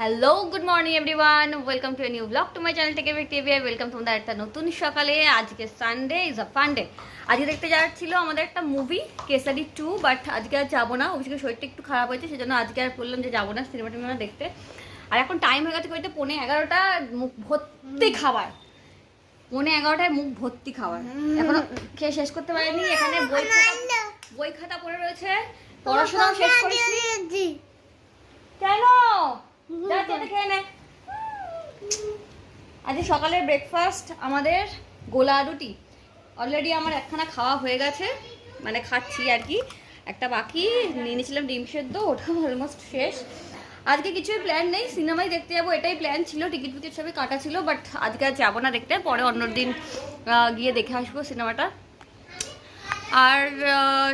Hello good morning everyone welcome to a new blog to my channel থেকে TV welcome তোমাদের একটা নতুন সকালে। আজকে সানডে ইজ আ ফান্ডে আজকে দেখতে যাওয়ার ছিল আমাদের একটা মুভি কেসারি টু বাট আজকে আর যাব না। অবশ্যই শরীরটা একটু খারাপ হয়েছে, সেজন্য আজকে আর বললাম যে যাব না সিনেমা টিনেমা দেখতে। আর এখন টাইম হয়ে গেছে কইতে পৌনে এগারোটা, মুখ ভর্তি খাবার। পৌনে এগারোটায় মুখ ভর্তি খাবার। এখনও খেয়ে শেষ করতে পারিনি। এখানে বই খাতা বই খাতা পড়ে রয়েছে। পড়াশোনাও শেষ করেছি। কেন? খেয়ে নে। আজকে সকালের ব্রেকফাস্ট আমাদের গোলা রুটি অলরেডি আমার একখানা খাওয়া হয়ে গেছে মানে খাচ্ছি আর কি। একটা বাকি, নিয়ে নিয়েছিলাম ডিম সেদ্ধ ওটাও অলমোস্ট শেষ। আজকে কিছুই প্ল্যান নেই, সিনেমাই দেখতে যাব, এটাই প্ল্যান ছিল টিকিট ফিকিট সবই কাটা ছিল বাট আজকে আর যাব না দেখতে, পরে অন্য দিন গিয়ে দেখে আসব সিনেমাটা। আর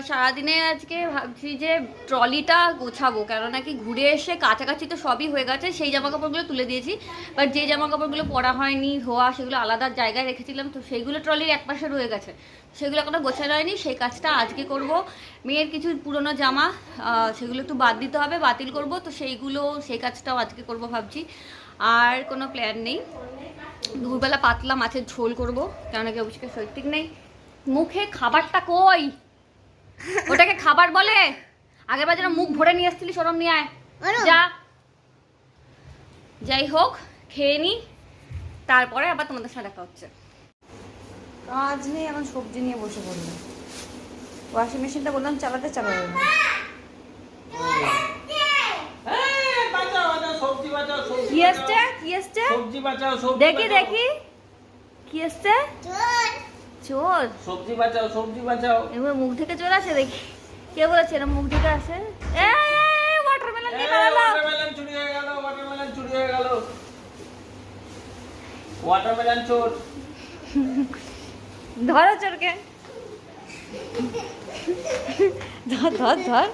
সারাদিনে আজকে ভাবছি যে ট্রলিটা গোছাবো কেন নাকি ঘুরে এসে কাছাকাছি তো সবই হয়ে গেছে, সেই জামা কাপড়গুলো তুলে দিয়েছি। বাট যে জামা কাপড়গুলো পরা হয়নি, ধোয়া, সেগুলো আলাদা জায়গায় রেখেছিলাম, তো সেইগুলো ট্রলির এক পাশে রয়ে গেছে। সেগুলো এখনও গোছানো হয়নি, সেই কাজটা আজকে করব। মেয়ের কিছু পুরনো জামা সেগুলো একটু বাদ দিতে হবে, বাতিল করব, তো সেইগুলো, সেই কাজটাও আজকে করব ভাবছি। আর কোনো প্ল্যান নেই। দুপুরবেলা পাতলা মাছের ঝোল করব কেন নাকি অবশ্যই ঠিক নেই। মুখে খাবারটা কই? ওটাকে খাবার বলে? আগের বার যেন মুখ ভরে নিয়ে এসেছিলি সরম নিয়ে আয়। যা। যাই হোক খেয়ে নি। তারপরে আবার তোমাদের সাথে দেখা হচ্ছে। কাজ নেই এখন সবজি নিয়ে বসে পড়লাম। ওয়াশিং মেশিনটা বললাম চালাতে চালাবে না। এই, বাঁচাও, বাঁচাও, সবজি বাঁচাও, সবজি কি। এসছে? কি এসছে? সবজি বাঁচাও, সবজি দেখি দেখি। কি এসছে? চোর। সবজি বাঁচাও সবজি বাঁচাও। এবার মুখ থেকে চলে আসে দেখি। কে বলেছে এরম মুখ থেকে আসে? ওয়াটারমেলন এই, পালালো চুরি হয়ে গেল চুরি হয়ে গেল। watermelon চোর। ধরো চোরকে। ধর ধর ধর।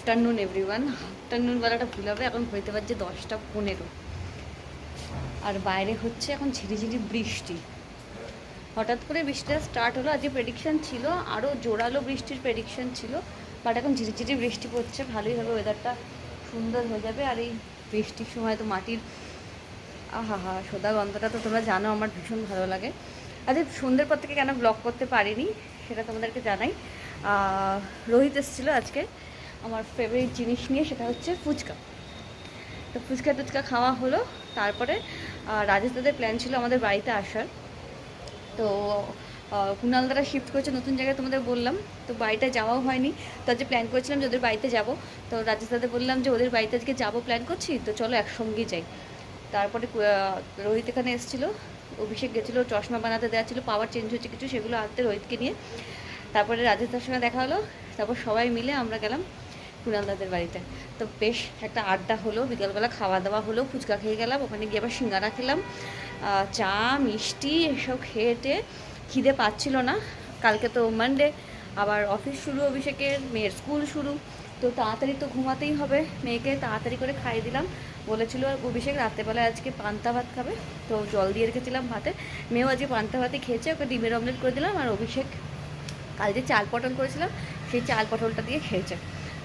আফটারনুন এভরিওয়ান আফটারনুন বেলাটা ভুল হবে, এখন হইতে পারছে দশটা পনেরো। আর বাইরে হচ্ছে এখন ঝিরিঝিরি বৃষ্টি। হঠাৎ করে বৃষ্টিটা স্টার্ট হলো, আজকে প্রেডিকশান ছিল আরও জোরালো বৃষ্টির প্রেডিকশান ছিল বাট এখন ঝিরিঝিরি বৃষ্টি পড়ছে, ভালোই হবে ওয়েদারটা সুন্দর হয়ে যাবে, আর এই বৃষ্টির সময় তো মাটির আহা হা সোদা গন্ধটা তো তোমরা জানো, আমার ভীষণ ভালো লাগে। আজকে সন্ধ্যের পর থেকে কেন ব্লগ করতে পারিনি, সেটা তোমাদেরকে জানাই। রোহিত এসেছিল আজকে। আমার ফেভারিট জিনিস নিয়ে সেটা হচ্ছে ফুচকা। তো ফুচকা টুচকা খাওয়া হলো তারপরে দাদের প্ল্যান ছিল আমাদের বাড়িতে আসার। তো আহ, কুণালদারা শিফট করেছে নতুন জায়গায় তোমাদের বললাম তো বাড়িটা যাওয়াও হয়নি। তো আজকে প্ল্যান করেছিলাম যে ওদের বাড়িতে যাব। তো দাদের বললাম যে ওদের বাড়িতে আজকে যাব প্ল্যান করছি তো চলো একসঙ্গেই যাই। তারপরে রোহিত এখানে এসেছিল অভিষেক গেছিল চশমা বানাতে দেওয়া ছিল পাওয়ার চেঞ্জ হচ্ছে কিছু সেগুলো আনতে রোহিতকে নিয়ে। তারপরে রাজেশদার সঙ্গে দেখা হলো তারপর সবাই মিলে আমরা গেলাম। কুণালদাদের বাড়িতে। তো বেশ একটা আড্ডা হলো, বিকালবেলা খাওয়া দাওয়া হলো, ফুচকা খেয়ে গেলাম, ওখানে গিয়ে আবার সিঙ্গারা খেলাম। চা, মিষ্টি এসব খেয়েটে খিদে পাচ্ছিল না। কালকে তো মানডে আবার অফিস শুরু অভিষেকের, মেয়ের স্কুল শুরু। তো তাড়াতাড়ি তো ঘুমাতেই হবে মেয়েকে, তাড়াতাড়ি করে খাইয়ে দিলাম। বলেছিল অভিষেক রাত্রেবেলায় আজকে পান্তা ভাত খাবে, তো জল দিয়ে রেখেছিলাম ভাতে। মেয়েও আজকে পান্তা ভাতই খেয়েছে, ওকে ডিমের অমলেট করে দিলাম, আর অভিষেক কাল যে চাল পটল করেছিলাম, সেই চাল পটলটা দিয়ে খেয়েছে।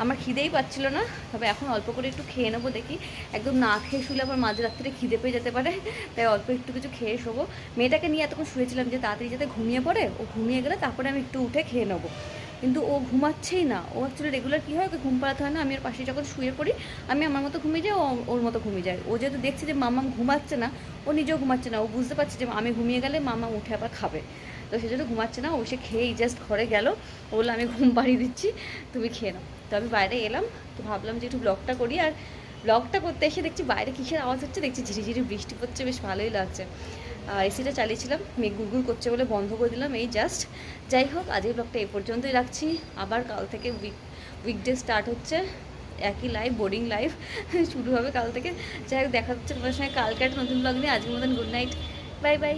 আমার খিদেই পাচ্ছিল না, তবে এখন অল্প করে একটু খেয়ে নেব দেখি। একদম না খেয়ে শুলে আবার মাঝরাত্রে খিদে পেয়ে যেতে পারে, তাই অল্প একটু কিছু খেয়ে শোবো। মেয়েটাকে নিয়ে এতক্ষণ শুয়েছিলাম যে তাড়াতাড়ি যাতে ঘুমিয়ে পড়ে, ও ঘুমিয়ে গেলে তারপরে আমি একটু উঠে খেয়ে নেব। কিন্তু ও ঘুমাচ্ছেই না, ও অ্যাকচুয়ালি রেগুলার কী হয়, ওকে ঘুম পাড়াতে হয় না, আমি ওর পাশে যখন শুয়ে পড়ি, আমি আমার মতো ঘুমিয়ে যাই, ও ওর মতো ঘুমিয়ে যায়। ও যেহেতু দেখছে যে মামাম ঘুমাচ্ছে না, ও নিজেও ঘুমাচ্ছে না, ও বুঝতে পারছে যে আমি ঘুমিয়ে গেলে মামা উঠে আবার খাবে। তো সেজন্য ঘুমাচ্ছে না, ও সে খেয়েই জাস্ট ঘরে গেল। ও বলল, আমি ঘুম পাড়িয়ে দিচ্ছি, তুমি খেয়ে নাও। তো আমি বাইরে এলাম, তো ভাবলাম যে একটু ব্লগটা করি আর ব্লগটা করতে এসে দেখছি বাইরে কিসের আওয়াজ হচ্ছে, দেখছি ঝিরিঝিরি বৃষ্টি পড়ছে, বেশ ভালোই লাগছে। এসিটা চালিয়েছিলাম, মেঘ গুড়গুড় করছে বলে বন্ধ করে দিলাম এই জাস্ট যাই হোক, আজকের ব্লগটা এই পর্যন্তই রাখছি। আবার কাল থেকে উইক উইকডে স্টার্ট হচ্ছে, একই লাইভ বোর্ডিং লাইফ শুরু হবে কাল থেকে। যাই হোক, দেখা হচ্ছে তোমার সঙ্গে। কালকে একটা নতুন ব্লগ নিয়ে, আজকের মতন গুড নাইট বাই বাই